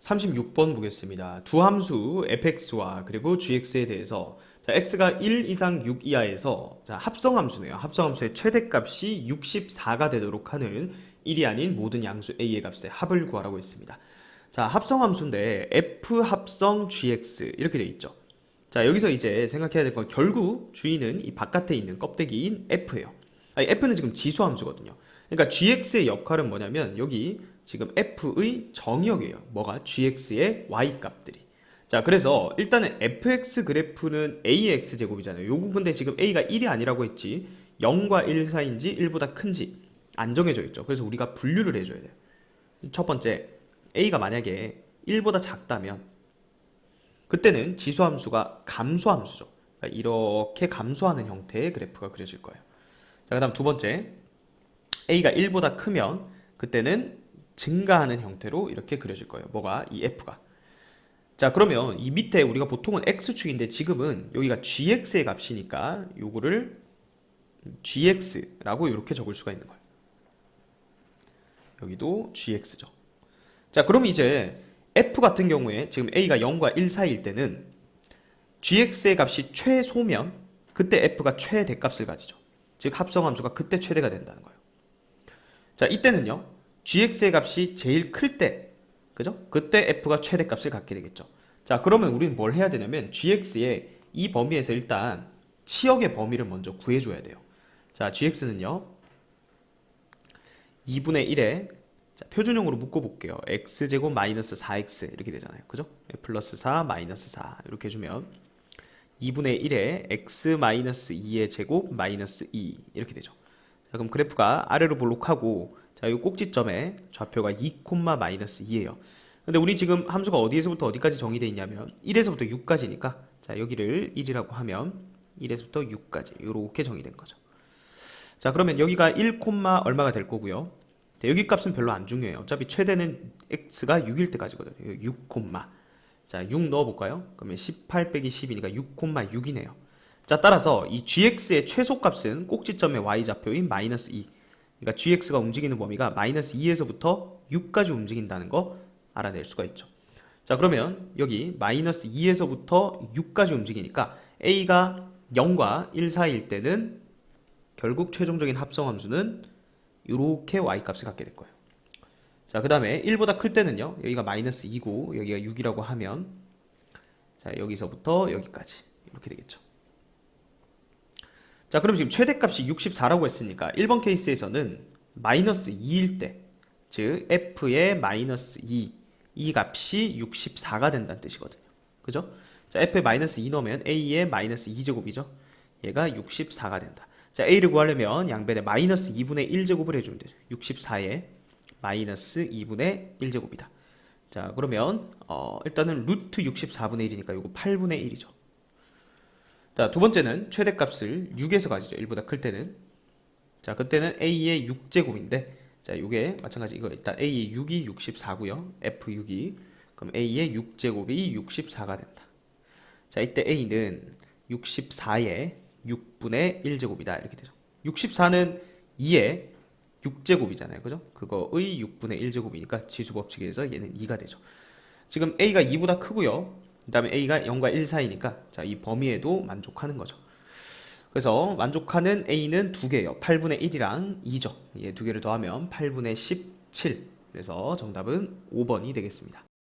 36번 보겠습니다. 두 함수 fx와 그리고 gx에 대해서 자, x가 1 이상 6 이하에서 자, 합성함수네요. 합성함수의 최대값이 64가 되도록 하는 1이 아닌 모든 양수 a의 값의 합을 구하라고 했습니다. 자, 합성함수인데 f 합성 gx 이렇게 돼 있죠. 자, 여기서 이제 생각해야 될 건 결국 주인은 이 바깥에 있는 껍데기인 f예요. 아니, f는 지금 지수함수거든요. 그러니까 gx의 역할은 뭐냐면 여기 지금 f의 정의역이에요. 뭐가 gx의 y 값들이. 자, 그래서 일단은 fx 그래프는 a의 x제곱이잖아요. 요 부분인데 지금 a가 1이 아니라고 했지 0과 1 사이인지 1보다 큰지 안 정해져 있죠. 그래서 우리가 분류를 해줘야 돼요. 첫 번째, a가 만약에 1보다 작다면 그때는 지수함수가 감소함수죠. 그러니까 이렇게 감소하는 형태의 그래프가 그려질 거예요. 자, 그 다음 두 번째, a가 1보다 크면 그때는 증가하는 형태로 이렇게 그려질 거예요. 뭐가? 이 f가. 자, 그러면 이 밑에 우리가 보통은 x축인데 지금은 여기가 gx의 값이니까 요거를 gx라고 이렇게 적을 수가 있는 거예요. 여기도 gx죠. 자, 그럼 이제 f 같은 경우에 지금 a가 0과 1 사이일 때는 gx의 값이 최소면 그때 f가 최대값을 가지죠. 즉 합성함수가 그때 최대가 된다는 거예요. 자, 이때는요. gx의 값이 제일 클 때, 그죠? 그때 f가 최대값을 갖게 되겠죠. 자, 그러면 우리는 뭘 해야 되냐면 gx의 이 범위에서 일단 치역의 범위를 먼저 구해줘야 돼요. 자, gx는요. 2분의 1에 자, 표준형으로 묶어볼게요. x제곱 마이너스 4x 이렇게 되잖아요. 그죠? 플러스 4 마이너스 4 이렇게 해주면 2분의 1에 x 마이너스 2의 제곱 마이너스 2 이렇게 되죠. 자, 그럼 그래프가 아래로 볼록하고 자, 이 꼭지점에 좌표가 2, 마이너스 2예요. 근데 우리 지금 함수가 어디에서부터 어디까지 정의되어 있냐면 1에서부터 6까지니까 자, 여기를 1이라고 하면 1에서부터 6까지 이렇게 정의된 거죠. 자, 그러면 여기가 1, 얼마가 될 거고요. 자, 여기 값은 별로 안 중요해요. 어차피 최대는 x가 6일 때까지거든요. 6, 자, 6 넣어 볼까요? 그러면 18 빼기 10이니까 6,6이네요. 자, 따라서 이 gx의 최소값은 꼭지점의 y좌표인 마이너스 2. 그러니까 gx가 움직이는 범위가 마이너스 2에서부터 6까지 움직인다는 거 알아낼 수가 있죠. 자, 그러면 여기 마이너스 2에서부터 6까지 움직이니까 a가 0과 1 사이일 때는 결국 최종적인 합성함수는 이렇게 y값을 갖게 될 거예요. 자, 그 다음에 1보다 클 때는요. 여기가 마이너스 2고 여기가 6이라고 하면 자, 여기서부터 여기까지 이렇게 되겠죠. 자, 그럼 지금 최대값이 64라고 했으니까 1번 케이스에서는 마이너스 2일 때, 즉 f의 마이너스 2, 이 값이 64가 된다는 뜻이거든요. 그죠? 자, f에 마이너스 2 넣으면 a의 마이너스 2제곱이죠. 얘가 64가 된다. 자, a를 구하려면 양변에 마이너스 2분의 1제곱을 해주면 되죠. 64에 마이너스 2분의 1제곱이다. 자, 그러면 어, 일단은 루트 64분의 1이니까 이거 8분의 1이죠. 자, 두 번째는 최대값을 6에서 가지죠. 1보다 클 때는. 자, 그때는 a의 6제곱인데 자, 이게 마찬가지 이거 일단 a의 6이 64고요. f6이 그럼 a의 6제곱이 64가 된다. 자, 이때 a는 64의 6분의 1제곱이다. 이렇게 되죠. 64는 2의 6제곱이잖아요. 그죠? 그거의 6분의 1제곱이니까 지수 법칙에서 얘는 2가 되죠. 지금 a가 2보다 크고요. 그 다음에 a가 0과 1 사이니까 자, 이 범위에도 만족하는 거죠. 그래서 만족하는 a는 두 개예요. 8분의 1이랑 2죠. 예, 두 개를 더하면 8분의 17. 그래서 정답은 5번이 되겠습니다.